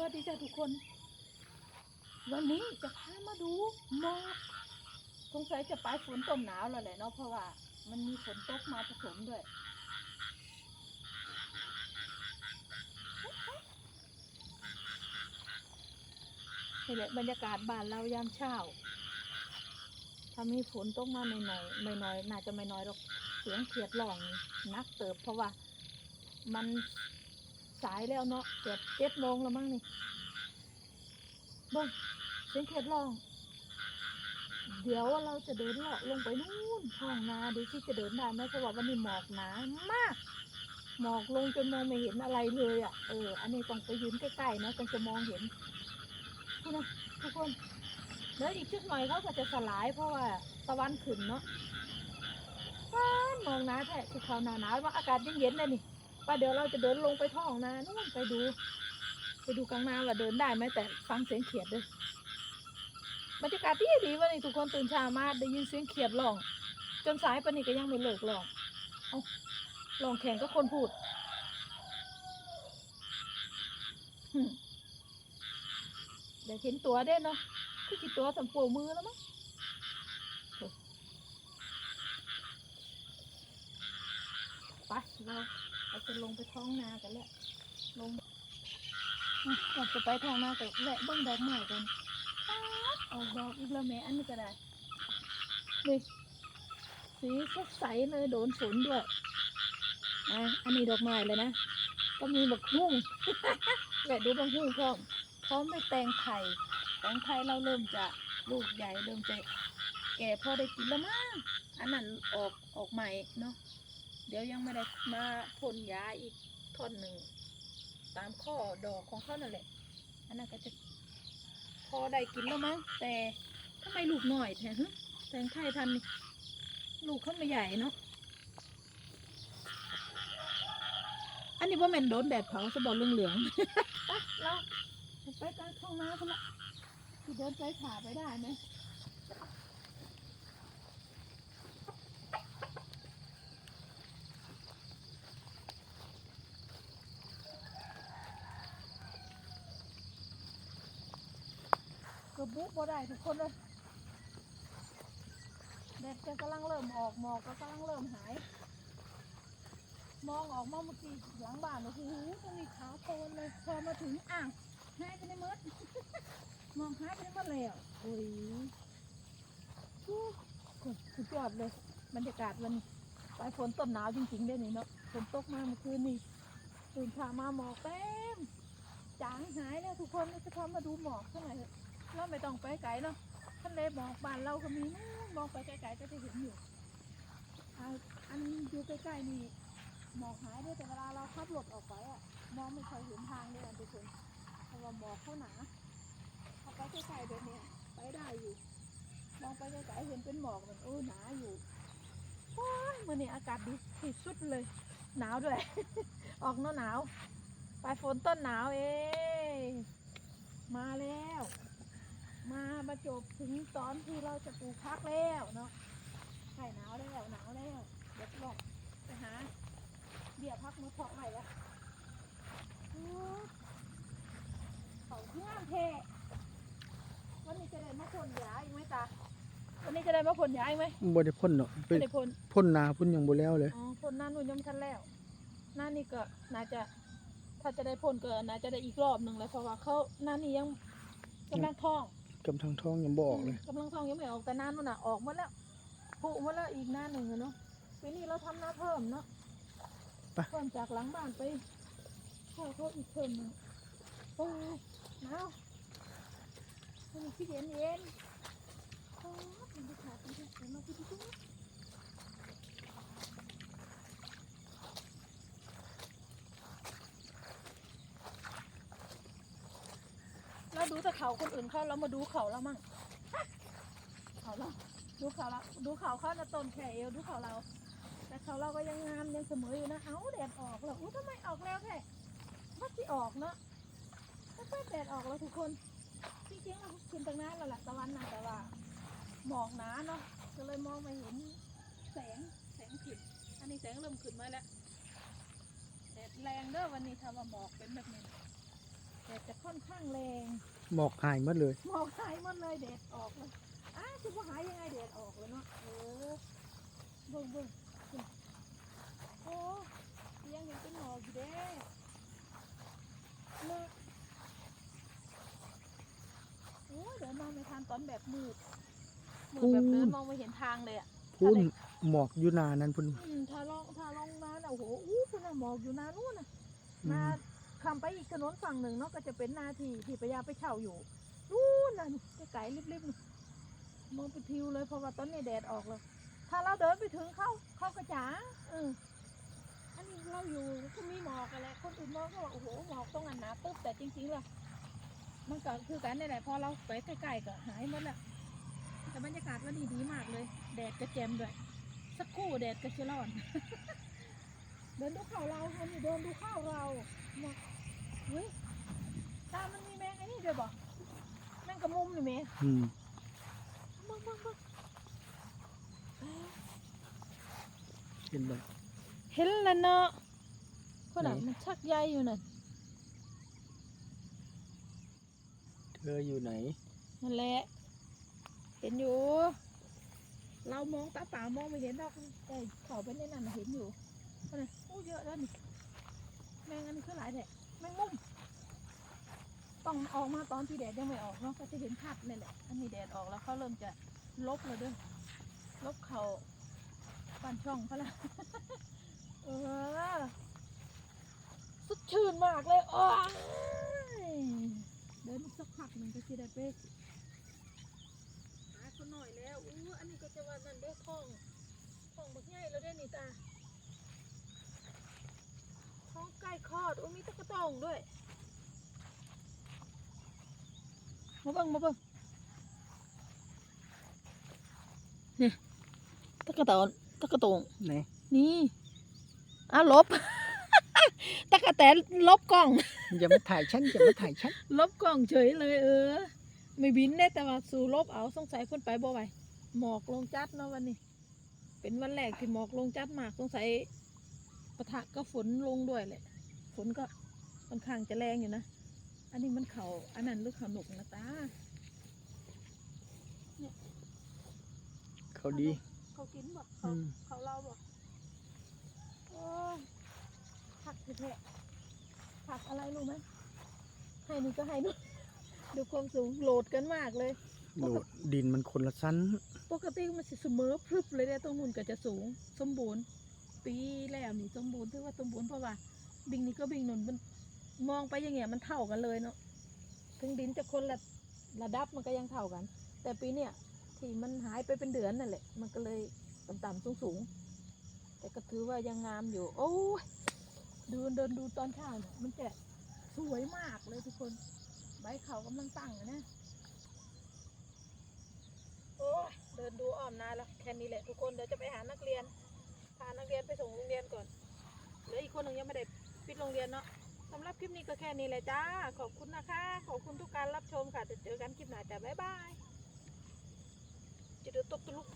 วัสดีจ้าทุกคน วันนี้จะพามาดูหมอกสงสัยจะปลายฝนต้นหนาวแล้วแหละเนาะเพราะว่า มันมีฝนตกมาผสมด้วยนี่แหละบรรยากาศบ้านเรายามเช้า ถ้ามีฝนตกมาหน่อยๆไม่น้อยน่าจะไม่น้อยหรอก เสียงเขียดร้องนักเติบเพราะว่า มัน สายแล้วเนาะเกือบเจ็ดโมงแล้วมั้งนี่บ้งเสียงเขียดร้อง เดี๋ยวเราจะเดินเลาะลงไปนู่นท้องนาดูสิจะเดินได้ไหมเพราะว่าวันนี้หมอกหนามาก หมอกลงจนมองไม่เห็นอะไรเลยอะ เออ อันนี้ต้องไปยืนใกล้ๆนะจึงจะมองเห็นนี่นะทุกคนเดี๋ยวอีกชุดหน่อยเขาก็จะสลายเพราะว่าตะวันขึ้นเนาะว้ามองนาแท้ที่เขาหนาหนาวว่าอากาศเย็นๆเลยนี่ ว่าเดี๋ยวเราจะเดินลงไปท้องนานู่นไปดู ไปดูกลางนาว่าเดินได้ไหมแต่ฟังเสียงเขียดด้วยบรรยากาศดีดีวันนี้ทุกคนตื่นเช้ามาได้ยินเสียงเขียดร้อง จนสายปนนี้ก็ยังไม่เลิกร้องเอาลองแข่งก็คนพูดเดี๋ยวเห็นตัวได้เนาะคือกี่ตัวสำโปมือแล้วมั้งไปเรา เราจะลงไปท้องนากันแล้วลงอะก่อนจะไปท้องนากันแวะเบิ้งดอกไม้กันออกดอกอีกแล้วแม่อันนี้ก็ได้นี่สีสดใสเลยโดนฝนด้วยอะอันนี้ดอกไม้เลยนะ ก็มีบักฮุ่งแหละดูบักฮุ่งพร้อมพร้อมด้วยแตงไทยแตงไทยเราเริ่มจะลูกใหญ่เริ่มจะแก่พอได้กินแล้วมั้งอันนั้นออกออกใหม่เนาะ เดี๋ยวยังไม่ได้มาพ่นยาอีกท่อนหนึ่ง ตามข้อดอกของเขานั่นแหละอันนั้นก็จะพอได้กินแล้วมั้งแต่ทำไมลูกหน่อยแท้ฮะแตงไทยทันนี่ลูกเขาไม่ใหญ่เนาะอันนี้ว่าแมนโดนแดดเผาสะบอลเหลืองๆไปเราไปกลางท้องนาคนละที่เดินไปขาไปได้ไหม บุกบ่ได้ทุกคนเลยแดดจะกำลังเริ่มออกหมอกก็กำลังเริ่มหาย มองออกมาเมื่อกี้หลังบ้านโอ้โหตรงนี้ขาวโพลนเลยพอมาถึงอ่างหายไปในมดมองหายไปในมดแล้วโอ้ยโอ้โหสุดยอดเลยบรรยากาศวันนี้ปลายฝนต้นหนาวจริงๆด้วยนี่เนาะฝนตกมาเมื่อคืนนี่ตื่นเช้ามาหมอกเต็มจางหายแล้วทุกคนจะพามาดูหมอกเท่าไหร่อย เราไม่ต้องไปไกลเนาะทะเลหมอกบ้านเราก็มีนู่นมองไปไกลๆก็จะเห็นอยู่อาอันอยู่ใกล้ๆนี่หมอกหายด้วยแต่เวลาเราขับรถออกไปอะมองไม่ค่อยเห็นทางเลยอะทุกคนเพราะว่าหมอกเขาหนาถ้าไปใกล้ๆแบบเนี้ยไปได้อยู่ มองไปไกลๆเห็นเป็นหมอกมันโอ้หนาอยู่โอ้ยมื่อนี้อากาศดีที่สุดเลย หนาวด้วย ออกหนาวหนาวปลายฝนต้นหนาวเองมาแล้ว มาบรรจบถึงตอนที่เราจะปลูกพักแล้วเนาะใช่หนาวแล้วหนาวแล้วเดี๋ยวลองไปหาเดี๋ยวพักมือเพาะใหม่ละโอ้เขาที่งามเทวันนี้จะได้มาพ่นยาอีกไหมตาวันนี้จะได้มาพ่นยาอีกไหมบ่ได้พ่นเนาะไปไม่ได้พ่นพ่นนาพ่นหยังบ่แล้วเลยอ๋อพ่นหน้านุ่นยังไม่ทันแล้วหน้านี่ก็น่าจะ ถ้าจะได้พ่นก็น่าจะได้อีกรอบหนึ่งเลยเพราะว่าเขาหน้านี่ยังกำลังท้อง กำทางท้องยังบ่ออกเลยกำลังท้องยังไม่ออกแต่หน้านู่นน่ะออกหมดแล้วผูหมดแล้วอีกหน้าหนึ่งอะเนาะปีนี้เราทำหน้าเพิ่มเนาะไปเพิ่มจากหลังบ้านไปเข้าเขาอีกเพิ่มหนึ่งโอ้ยหนาวมันมีที่เย็นเย็นโอ้ยมันจะขาดมันจะขาดมาที่ที่ เราดูแต่เขาคนอื่นเขาเรามาดูเขาเรามั่งเขาเราดูเขาเราดูเขาเขาจะต้นแค่เอวดูเขาเรา แต่เขาเราก็ยังงามยังเสมออยู่นะเอ้าแดดออกแล้วอู้ทำไมออกแล้วแท้ว่าที่ออกเนาะถ้าเปิดแดดออกแล้วทุกคนจริงๆเราขึ้นตั้งนานแล้วแหละตะวันนะแต่ว่าหมอกหนาเนาะก็เลยมองไม่เห็นแสงแสงขึ้นอันนี้แสงเริ่มขึ้นมาแล้วแดดแรงเด้อวันนี้ทำว่าหมอกเป็นแบบนี้แดดจะค่อนข้างแรง หมอกหายหมดเลย หมอกหายหมดเลยแดดออกเลยอ้าวคือว่าหายยังไงแดดออกเลยเนาะเออเบิ่งเบิ่งโอ้ยังยังเป็นหมอกอยู่เด้เลิกโอ้ยเดินมองไม่ทันตอนแบบมืดมืดแบบเดินมองไม่เห็นทางเลยอะพุ่นหมอกอยู่หนานั้นพุ่นอืมถ้าลองถ้าลองมาน่ะโอ้โหอู้คุณน่ะหมอกอยู่นานู่นน่ะอืนา มคำไปอีกถนนฝั่งหนึ่งเนาะก็จะเป็นนาทีที่ปยาไปเช่าอยู่นู่นน่ะไกลๆริบๆมองไปทิวเลยเพราะว่าตอนนี้แดดออกแล้วถ้าเราเดินไปถึงเขาเขากระจ๋าเอออันนี้เราอยู่ก็มีหมอกกันแหละคนอื่นมองก็บอกโอ้โหหมอกตรงอันหนาปึ๊บแต่จริงๆล่ะมันก็คือกันนี่แหละพอเราไปใกล้ๆก็หายหมดละแต่บรรยากาศวันนี้ดีมากเลย แดดกระแจมด้วยสักคู่แดดกระเชร้อน เดินดูข้าวเราอันนี้เดินดูข้าวเรานี่ย เฮ้ยตามันมีแมงไอ้นี่ด้วยบ่แมงกระมุมนี่แม่อืมมึงมึงมึงเห็นบ่ เห็นแล้วเนาะคนอะไหน มันชักใยอยู่น่ะเธออยู่ไหน นั่นแหละ เห็นอยู่ เรามองตาเปล่ามองไม่เห็นหรอกแต่เขาไปในนั้นน่ะเห็นอยู่คนน่ะโอ้เยอะแล้วนี่แมงอันนี้คือหลายแหละแม งมุม ต้องออกมาตอนที่แดดยังไม่ออกเนาะก็จะเห็นชัดนี่แหละอันนี้แดดออกแล้วเขาเริ่มจะลบแล้วด้วยลบเขาบ้านช่องเขาละเออสดชื่นมากเลยโอ้ยเดินสักพักหนึ่งก็จะได้ไปหาคนหน่อยแล้วอู้อันนี้ก็จะว่านั่นเด้อท้องท้องบักใหญ่แล้วเด้อนี่ตาท้องใก ล้คลอดอู้มีตะกระตองด้วยมาเบิ่งมาเบิ่งนี่ตะกระตอนตะกระตองไหนนี่อ้าวลบ ตะกะแตนลบกล้อง อย่ามาถ่ายฉันอย่ามาถ่ายฉันลบกล้องเฉยเลยเออ ไม่บินได้แต่ว่าสู่ลบเอาสงสัยคนไปบ่ไหวหมอกลงจัดเนาะวันนี้ เป็นวันแรกที่หมอกลงจัดมากสงสัยปะทะก็ฝนลงด้วยแหละ ฝนก็ค่อนข้างจะแรงอยู่นะ อันนี้มันเขาอันนั้นหรือเขาหนุกนะตาเขาดี เขากินบ่อืเขามเขาเล่าบ่โอ้ยผักแท้ๆผักอะไรรู้ไหมให้นี่ก็ให้ด้วยดูความสูงโหลดกันมากเลย โหลดดินมันคนละชั้น ปกติมันสิเสมอพรึบเลยเนี่ยตรงนู้นก็จะสูง สมบูรณ์ ปีแล้วนี่สมบูรณ์ถือว่าสมบูรณ์เพราะว่า บิงนี่ก็บิงนนมันมองไปอย่างเงี้ยมันเท่ากันเลยเนาะถึงดินจะคนละระดับมันก็ยังเท่ากัน แต่ปีเนี้ยที่มันหายไปเป็นเดือนนั่นแหละ มันก็เลยต่ำๆสูงๆ แต่ก็ถือว่ายังงามอยู่ โอ้ยดูเดินดูตอนเช้าเนี่ยมันจะสวยมากเลยทุกคน ใบเขากำลังตั้งนะโอ้ยเดินดูอ้อมนาแล้วแค่นี้แหละทุกคนเดี๋ยวจะไปหานักเรียนพานักเรียนไปส่งโรงเรียนก่อนเหลืออีกคนหนึ่งยังไม่ได้ ปิดโรงเรียนเนาะสำหรับคลิปนี้ก็แค่นี้แหละจ้า ขอบคุณนะคะ ขอบคุณทุกการรับชมค่ะจะเจอกันคลิปหน้าจ้ะบ๊ายบายจะเดือดตบตะลุก